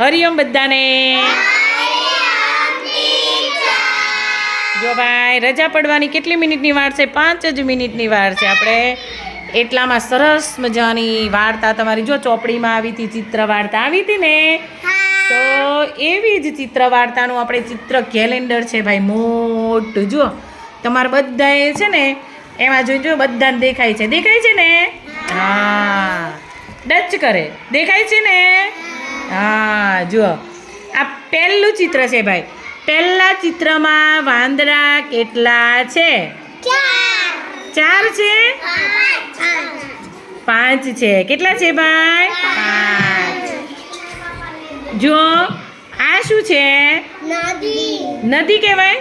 હરિઓમ બધાને. જો ભાઈ, રજા પડવાની કેટલી મિનિટની વાર છે? પાંચ જ મિનિટની વાર છે આપણે. એટલામાં સરસ મજાની વાર્તા તમારી. જો ચોપડીમાં આવી હતી, ચિત્ર વાર્તા આવી હતી ને, તો એવી જ ચિત્ર વાર્તાનું આપણે ચિત્ર કેલેન્ડર છે ભાઈ, મોટું. જો તમારે બધાએ છે ને, એમાં જોઈ જો બધાને દેખાય છે. દેખાય છે ને? હા. ડચ કરે. દેખાય છે ને? હા જુઓ. આ પહેલું ચિત્ર છે ભાઈ. પહેલા ચિત્રમાં વાંદરા કેટલા છે? ચાર. છે? પાંચ છે. કેટલા છે ભાઈ? પાંચ. જુઓ. આ શું છે? નદી. કહેવાય?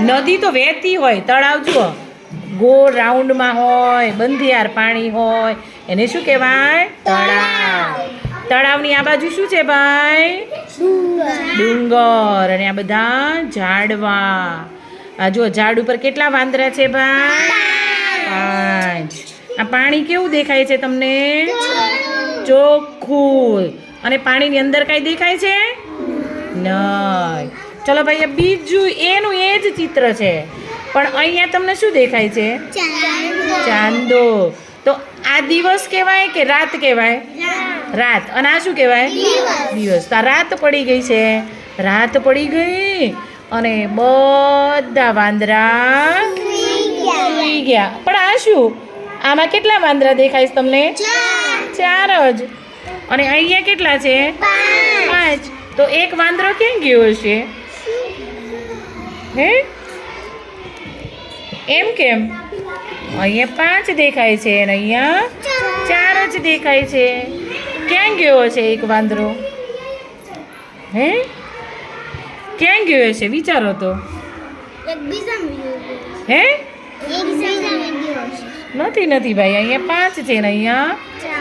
નદી તો વહેતી હોય. તળાવ જુઓ. ગોળ રાઉન્ડમાં હોય બંધિયાર પાણી હોય. એને શું કહેવાય? તળાવ. તળાવની આ બાજુ શું છે ભાઈ? ડુંગર. અને આ બધા ઝાડવા. આ જો ઝાડ ઉપર કેટલા વાંદરા છે ભાઈ? પાંચ. આ પાણી કેવું દેખાય છે તમને? ચોખ્ખું. અને પાણીની અંદર કાંઈ દેખાય છે? નહીં. ચલો ભાઈ બીજું એનું એ જ ચિત્ર છે. પણ અહીંયા તમને શું દેખાય છે? ચાંદો. તો આ દિવસ કહેવાય કે રાત કહેવાય? રાત. અને આ શું કહેવાય? દિવસ. તો રાત પડી ગઈ છે. રાત પડી ગઈ અને બધા વાંદરા સૂઈ ગયા. પણ આ શું? આમાં કેટલા વાંદરા દેખાય છે તમને? ચાર. જ. અને અહીંયા કેટલા છે? પાંચ. તો એક વાંદરો ક્યાં ગયો છે હે? એમ કેમ? અહીંયા પાંચ દેખાય છે અને અહીંયા ચાર જ દેખાય છે. ક્યાં ગયો છે એક વાંદરો? હે? ક્યાં ગયો છે? વિચારો તો. હે? નથી નથી ભાઈ અહીંયા પાંચ છે ને અહીંયા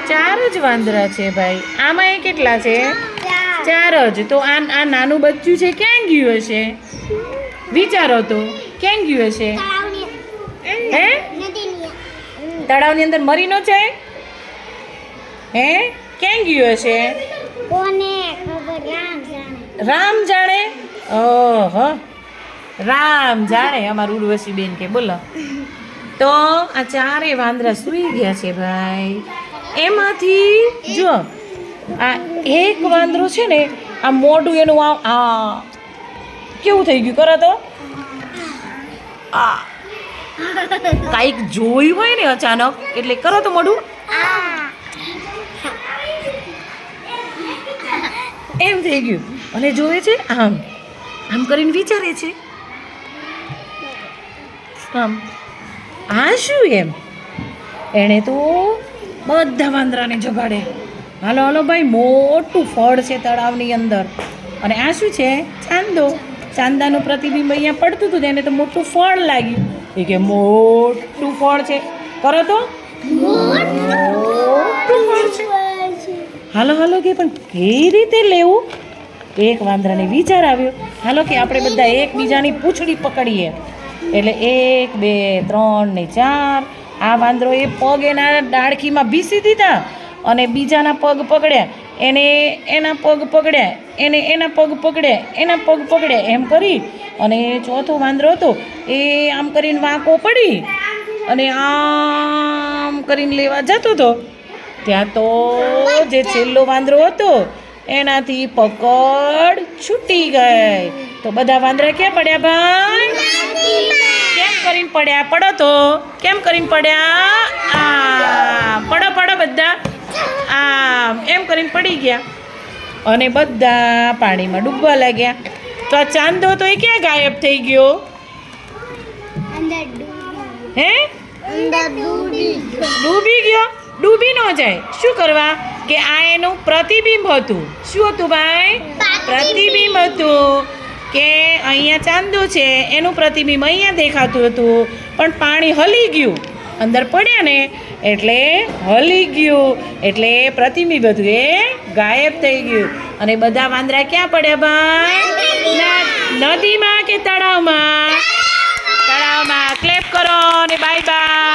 ચાર. જ વાંદરા છે ભાઈ. આમાં એ કેટલા છે? ચાર. જ. તો આ આ નાનું બચ્ચું છે ક્યાં ગયું હશે? વિચારો તો ક્યાં ગયું હશે? હે? તળાવની અંદર મરીનો છે હે? ક્યાં ગયું છે? કોને ખબર? રામ જાણે. રામ જાણે? ઓહો. રામ જાણે અમારું ઉર્વશી બેન કે બોલો. તો આ ચારે વાંદરા સૂઈ ગયા છે ભાઈ. એમાંથી જો આ એક વાંદરો છે ને આ મોઢું એનું આ આ કેવું થઈ ગયું કરો તો? આ કાંઈક જોયું હોય ને અચાનક એટલે કરો તો મોઢું એમ થઈ ગયું. અને જોવે છે આમ. આમ કરીને વિચારે છે. આમ. આ શું એમ? એણે તો બધા વાંદરાને જગાડે હાલો હાલો ભાઈ મોટું ફળ છે તળાવની અંદર. અને આ શું છે? ચાંદો. ચાંદાનું પ્રતિબિંબ અહીંયા પડતું હતું એને તો મોટું ફળ લાગ્યું. એ કે મોટું ફળ છે. કરો તો. મોટું ફળ છે. હાલો હાલો કે પણ કઈ રીતે લેવું? એક વાંદરાને વિચાર આવ્યો. હાલો કે આપણે બધા એકબીજાની પૂંછડી પકડીએ. એટલે એક, બે, ત્રણ ને ચાર. આ વાંદરો એ પગ એના ડાળખીમાં ભીસી દીધા અને બીજાના પગ પકડ્યા. એને એના પગ પકડ્યા. એને એના પગ પકડ્યા. એના પગ પકડ્યા. એમ કરી અને ચોથો વાંદરો હતો, એ આમ કરીને વાંકો પડી અને આમ કરીને લેવા જતો હતો. ત્યાં તો જે છેલ્લો વાંદરો હતો એનાથી પકડ છૂટી ગઈ. તો બધા વાંદરા ક્યાં પડ્યા ભાઈ? કેમ કરીને પડ્યા? પડો તો. કેમ કરીને પડ્યા? આ પડો પડો બધા. આમ એમ કરીને પડી ગયા. અને બધા પાણીમાં ડૂબવા લાગ્યા. તો આ ચાંદો તો એ ક્યાં ગાયબ થઈ ગયો? હે? ડૂબી ડૂબી ગયો? ડૂબી ન જાય. શું કરવા? કે આ એનું પ્રતિબિંબ હતું. શું હતું ભાઈ? પ્રતિબિંબ. હતું કે અહીંયા ચાંદો છે એનું પ્રતિબિંબ અહીંયા દેખાતું હતું. પણ પાણી હલી ગયું. અંદર પડ્યા ને એટલે હલી ગયું. એટલે પ્રતિબિંબ હતું એ ગાયબ થઈ ગયું. અને બધા વાંદરા ક્યાં પડ્યા ભાઈ? નદીમાં. કે તળાવમાં? તળાવમાં. ક્લેપ કરો અને બાય બાય